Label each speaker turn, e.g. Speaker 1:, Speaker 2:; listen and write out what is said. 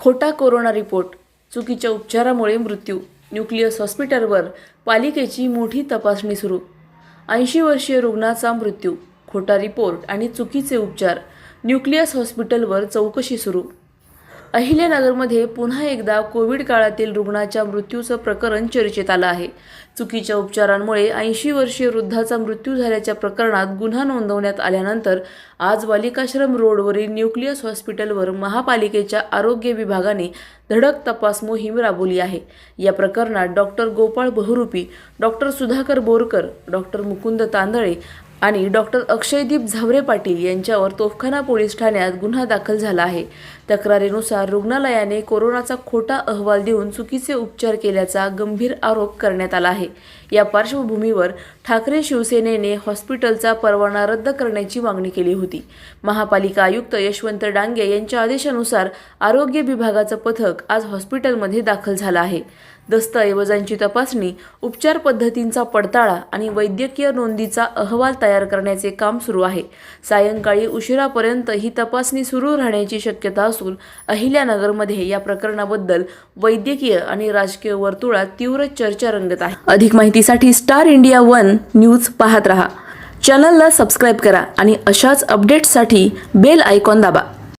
Speaker 1: खोटा corona report चुकीच्या उपचारामुळे मृत्यू न्यूक्लियस हॉस्पिटलवर पालिकेची मोठी तपासणी सुरू. ऐंशी वर्षीय रुग्णाचा मृत्यू खोटा रिपोर्ट आणि चुकीचे उपचार न्यूक्लियस हॉस्पिटलवर चौकशी सुरू. अहिल्यानगरमध्ये पुन्हा एकदा कोविड काळातील रुग्णाच्या मृत्यूचं प्रकरण चर्चेत आलं आहे. चुकीच्या उपचारांमुळे ऐंशी वर्षीय वृद्धाचा मृत्यू झाल्याच्या प्रकरणात गुन्हा नोंदवण्यात आल्यानंतर आज बालिकाश्रम रोडवरील न्यूक्लियस हॉस्पिटलवर महापालिकेच्या आरोग्य विभागाने धडक तपास मोहीम राबवली आहे. या प्रकरणात doctor Gopal Bahurupi doctor Sudhakar Borkar doctor Mukund Tandale आणि डॉक्टर अक्षयदीप झावरे पाटील यांच्यावर तोफखाना पोलीस ठाण्यात गुन्हा दाखल झाला आहे. तक्रारीनुसार रुग्णालयाने कोरोनाचा खोटा अहवाल देऊन चुकीचे उपचार केल्याचा गंभीर आरोप करण्यात आला आहे. या पार्श्वभूमीवर ठाकरे शिवसेनेने हॉस्पिटलचा परवाना रद्द करण्याची मागणी केली होती. महापालिका आयुक्त यशवंत डांगे यांच्या आदेशानुसार आरोग्य विभागाचं पथक आज हॉस्पिटलमध्ये दाखल झालं आहे. दस्तऐवजांची तपासणी उपचार पद्धतींचा पडताळा आणि वैद्यकीय नोंदीचा अहवाल तयार करण्याचे काम सुरू आहे. सायंकाळी उशिरापर्यंत ही तपासणी सुरू राहण्याची शक्यता असून अहिल्यानगरमध्ये या प्रकरणाबद्दल वैद्यकीय आणि राजकीय वर्तुळात तीव्र चर्चा रंगत आहे. अधिक माहितीसाठी स्टार इंडिया वन न्यूज पाहत रहा. चॅनलला सबस्क्राईब करा आणि अशाच अपडेट्ससाठी बेल आयकॉन दाबा.